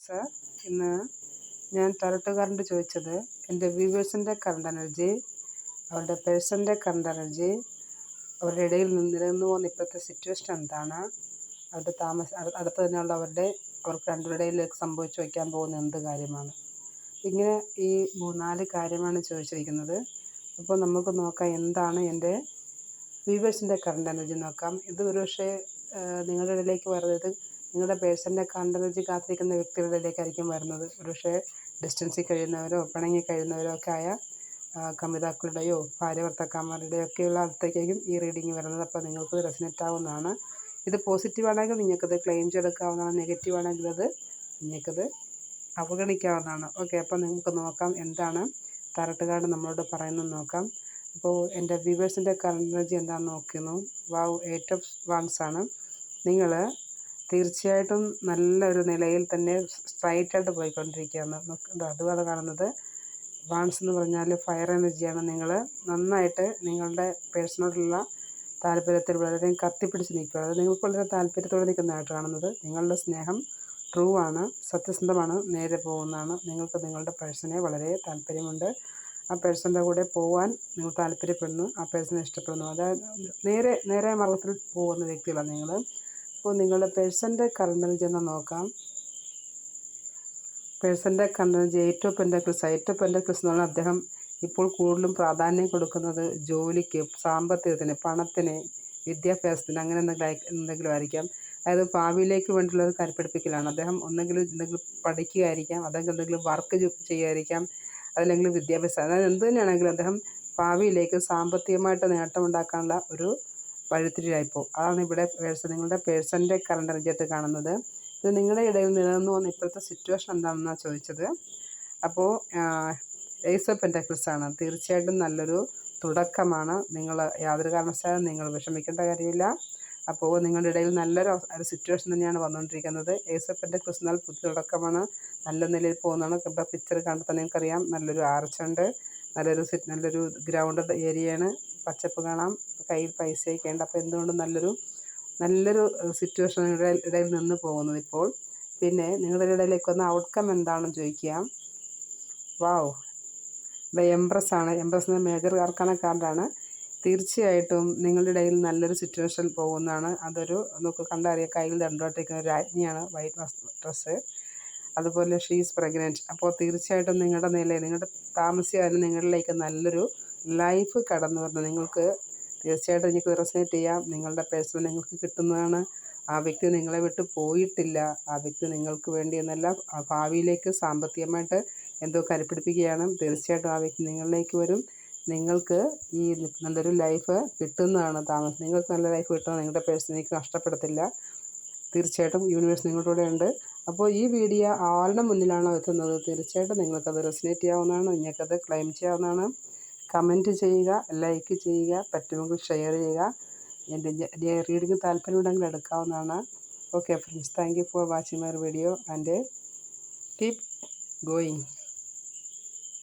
Sir ഇന്ന് ഞാൻ ടറട്ടുകാരന്റെ ചോദിച്ചത് എന്റെ വ്യൂവേഴ്സിന്റെ കറണ്ട് എനർജി അവരുടെ പേഴ്സന്റെ കറണ്ട് എനർജി അവരുടെ ഇടയിൽ നിന്നിരുന്നു പോകുന്ന ഇപ്പോഴത്തെ സിറ്റുവേഷൻ എന്താണ്? അവരുടെ താമസ അടുത്ത് തന്നെയുള്ള അവരുടെ അവർക്ക് രണ്ടുപേരുടെയിലേക്ക് സംഭവിച്ചു വയ്ക്കാൻ പോകുന്ന എന്ത് കാര്യമാണ്? ഇങ്ങനെ ഈ മൂന്നാൽ കാര്യമാണ് ചോദിച്ചിരിക്കുന്നത്. അപ്പോൾ നമുക്ക് നോക്കാം എന്താണ് എന്റെ വ്യൂവേഴ്സിന്റെ കറണ്ട് എനർജി നോക്കാം. ഇത് ഒരുപക്ഷെ നിങ്ങളുടെ ഇടയിലേക്ക് വരുന്നത് നിങ്ങളുടെ പേഴ്സന്റെ കണ്ടതെച്ച് കാത്തിരിക്കുന്ന വ്യക്തികളിലേക്കായിരിക്കും വരുന്നത്. ഒരുപക്ഷെ ഡിസ്റ്റൻസിൽ കഴിയുന്നവരോ പിണങ്ങി കഴിയുന്നവരോ ഒക്കെ ആയ കമിതാക്കളുടെയോ ഭാര്യ ഭർത്താക്കന്മാരുടെയോ ഒക്കെയുള്ള അടുത്തേക്കായിരിക്കും ഈ റീഡിങ് വരുന്നത്. അപ്പോൾ നിങ്ങൾക്ക് റെസിനേറ്റ് ആവുന്നതാണ്. ഇത് പോസിറ്റീവ് ആണെങ്കിൽ നിങ്ങൾക്കത് ക്ലെയിം ചെയ്തെടുക്കാവുന്നതാണ്. നെഗറ്റീവ് ആണെങ്കിൽ അത് നിങ്ങൾക്കത് അവഗണിക്കാവുന്നതാണ്. ഓക്കെ അപ്പോൾ നിങ്ങൾക്ക് നോക്കാം എന്താണ് താരട്ട് കാർഡ് നമ്മളോട് പറയുന്നത് നോക്കാം. അപ്പോൾ എന്റെ വ്യൂവേഴ്സിന്റെ കറണ്ട് എനർജി എന്താണെന്ന് നോക്കുന്നു. വാവ് എയ്റ്റ് ഓഫ് വൺസ് ആണ്. നിങ്ങൾ തീർച്ചയായിട്ടും നല്ലൊരു നിലയിൽ തന്നെ സ്ട്രൈറ്റായിട്ട് പോയിക്കൊണ്ടിരിക്കുകയാണ്. അതുമാണ് കാണുന്നത്. വാൺസ് എന്ന് പറഞ്ഞാൽ ഫയർ എനർജിയാണ് നിങ്ങൾ നന്നായിട്ട് നിങ്ങളുടെ പേഴ്സണോടുള്ള താല്പര്യത്തിൽ വളരെയധികം കത്തിപ്പിടിച്ച് നിൽക്കുക. അത് നിങ്ങൾക്ക് വളരെ താല്പര്യത്തോടെ നിൽക്കുന്നതായിട്ട് കാണുന്നത് നിങ്ങളുടെ സ്നേഹം ട്രൂ ആണ് സത്യസന്ധമാണ് നേരെ പോകുന്നതാണ്. നിങ്ങൾക്ക് നിങ്ങളുടെ പേഴ്സണെ വളരെ താല്പര്യമുണ്ട്. ആ പേഴ്സന്റെ കൂടെ പോകാൻ നിങ്ങൾ താല്പര്യപ്പെടുന്നു ആ പേഴ്സണെ ഇഷ്ടപ്പെടുന്നു. അതായത് നേരെ നേരെ മാർഗത്തിൽ പോകുന്ന വ്യക്തികളാണ് നിങ്ങൾ അപ്പോൾ നിങ്ങളുടെ പേഴ്സന്റെ കറണ്ടിൽ ചെന്ന് നോക്കാം. പേഴ്സന്റെ current eight of pentacles eight of pentacles എന്ന് പറഞ്ഞാൽ അദ്ദേഹം ഇപ്പോൾ കൂടുതലും പ്രാധാന്യം കൊടുക്കുന്നത് ജോലിക്ക് സാമ്പത്തികത്തിന് പണത്തിന് വിദ്യാഭ്യാസത്തിന് അങ്ങനെ എന്തെങ്കിലും എന്തെങ്കിലും ആയിരിക്കാം. അതായത് ഭാവിയിലേക്ക് വേണ്ടിയുള്ള ഒരു കരുപ്പിടിപ്പിക്കലാണ്. അദ്ദേഹം ഒന്നെങ്കിലും എന്തെങ്കിലും പഠിക്കുകയായിരിക്കാം അതെങ്കിൽ എന്തെങ്കിലും വർക്ക് ചെയ്യുമായിരിക്കാം അതല്ലെങ്കിൽ വിദ്യാഭ്യാസം. അതായത് എന്ത് തന്നെയാണെങ്കിലും അദ്ദേഹം ഭാവിയിലേക്ക് സാമ്പത്തികമായിട്ട് നേട്ടമുണ്ടാക്കാനുള്ള ഒരു വഴിത്തിരിവായിപ്പോൾ അതാണ് ഇവിടെ പേഴ്സൺ നിങ്ങളുടെ പേഴ്സന്റെ കറണ്ട് എനർജിയായിട്ട് കാണുന്നത്. ഇത് നിങ്ങളുടെ ഇടയിൽ നിലനിന്ന് വന്ന ഇപ്പോഴത്തെ സിറ്റുവേഷൻ എന്താണെന്നാണ് ചോദിച്ചത്. അപ്പോൾ ഏസ് ഓഫ് പെന്റക്കിൾസ് ആണ്. തീർച്ചയായിട്ടും നല്ലൊരു തുടക്കമാണ്. നിങ്ങൾ യാതൊരു കാരണവശാലും നിങ്ങൾ വിഷമിക്കേണ്ട കാര്യമില്ല. അപ്പോൾ നിങ്ങളുടെ ഇടയിൽ നല്ലൊരു ഒരു സിറ്റുവേഷൻ തന്നെയാണ് വന്നുകൊണ്ടിരിക്കുന്നത്. ഏസ് ഓഫ് പെന്റക്കിൾസ് എന്നാൽ പുതിയ തുടക്കമാണ്. നല്ല നിലയിൽ പോകുന്നതാണ്. ഇവിടെ പിക്ചർ കണ്ടപ്പോൾ നിങ്ങൾക്കറിയാം. നല്ലൊരു ആർച്ചുണ്ട്. നല്ലൊരു നല്ലൊരു ഗ്രൗണ്ട് ഏരിയയാണ് പച്ചപ്പ് കാണാം കയ്യിൽ പൈസയൊക്കെ ഉണ്ട്. അപ്പോൾ എന്തുകൊണ്ടും നല്ലൊരു നല്ലൊരു സിറ്റുവേഷനുടെ ഇടയിൽ നിന്ന് പോകുന്നത് ഇപ്പോൾ. പിന്നെ നിങ്ങളുടെ ഇടയിലേക്ക് വന്ന ഔട്ട്കം എന്താണെന്ന് ചോദിക്കാം വാവ് ദ എംപ്രസ് ആണ്. എംപ്രസ് മേജർ കാർക്കാന കാർഡാണ് തീർച്ചയായിട്ടും നിങ്ങളുടെ ഇടയിൽ നല്ലൊരു സിറ്റുവേഷൻ പോകുന്നതാണ്. അതൊരു നമുക്ക് കണ്ടറിയാം. കയ്യിൽ ദണ്ടോട്ടിരിക്കുന്ന ഒരു രാജ്ഞിയാണ് വൈറ്റ് ഡ്രസ്സ് അതുപോലെ ഷീസ് പ്രഗ്നന്റ് അപ്പോൾ തീർച്ചയായിട്ടും നിങ്ങളുടെ നില നിങ്ങളുടെ താമസിയായാലും നിങ്ങളിലേക്ക് നല്ലൊരു ലൈഫ് കടന്നു വരുന്നത് നിങ്ങൾക്ക് തീർച്ചയായിട്ടും എനിക്ക് റെസനേറ്റ് ചെയ്യാം. നിങ്ങളുടെ പേഴ്സൺ നിങ്ങൾക്ക് കിട്ടുന്നതാണ്. ആ വ്യക്തി നിങ്ങളെ വിട്ട് പോയിട്ടില്ല. ആ വ്യക്തി നിങ്ങൾക്ക് വേണ്ടി എന്നല്ല ഭാവിയിലേക്ക് സാമ്പത്തികമായിട്ട് എന്തോ കരുപ്പിടിപ്പിക്കുകയാണ്. തീർച്ചയായിട്ടും ആ വ്യക്തി നിങ്ങളിലേക്ക് വരും. നിങ്ങൾക്ക് ഈ നല്ലൊരു ലൈഫ് കിട്ടുന്നതാണ് താമസം. നിങ്ങൾക്ക് നല്ല ലൈഫ് കിട്ടുന്നത് നിങ്ങളുടെ പേഴ്സണിലേക്ക് നഷ്ടപ്പെടത്തില്ല. തീർച്ചയായിട്ടും യൂണിവേഴ്സ് നിങ്ങളുടെ കൂടെ ഉണ്ട്. അപ്പോൾ ഈ വീഡിയോ ആരുടെ മുന്നിലാണോ എത്തുന്നത്? തീർച്ചയായിട്ടും നിങ്ങൾക്കത് റെസിനേറ്റ് ചെയ്യാവുന്നതാണ്. നിങ്ങൾക്കത് ക്ലെയിം ചെയ്യാവുന്നതാണ്. കമന്റ് ചെയ്യുക ലൈക്ക് ചെയ്യുക പറ്റുമെങ്കിൽ ഷെയർ ചെയ്യുക. എന്റെ റീഡിങ് താല്പര്യമുണ്ടെങ്കിൽ എടുക്കാവുന്നതാണ്. Okay friends thank you for watching my video. And keep going.